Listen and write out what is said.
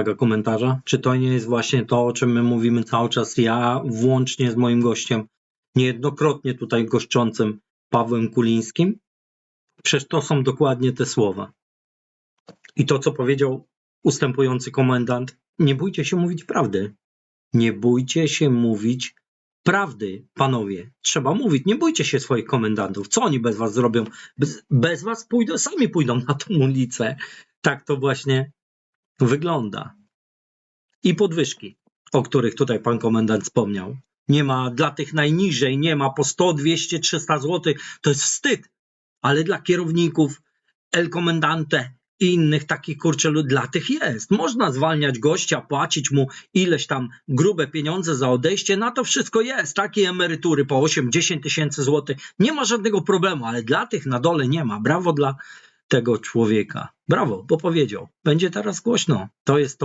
wymaga komentarza? Czy to nie jest właśnie to, o czym my mówimy cały czas, ja włącznie z moim gościem, niejednokrotnie tutaj goszczącym Pawłem Kulińskim? Przecież to są dokładnie te słowa. I to, co powiedział ustępujący komendant, nie bójcie się mówić prawdy. Nie bójcie się mówić prawdy, panowie. Trzeba mówić, nie bójcie się swoich komendantów. Co oni bez was zrobią? Bez, bez was pójdą, sami pójdą na tą ulicę. Tak to właśnie wygląda. I podwyżki, o których tutaj pan komendant wspomniał. Nie ma dla tych najniżej, nie ma po 100, 200, 300 zł. To jest wstyd. Ale dla kierowników, el komendante i innych takich kurczę, dla tych jest. Można zwalniać gościa, płacić mu ileś tam grube pieniądze za odejście, na to wszystko jest. Takie emerytury po 8-10 tysięcy złotych. Nie ma żadnego problemu, ale dla tych na dole nie ma. Brawo dla tego człowieka. Brawo, bo powiedział. Będzie teraz głośno. To jest to.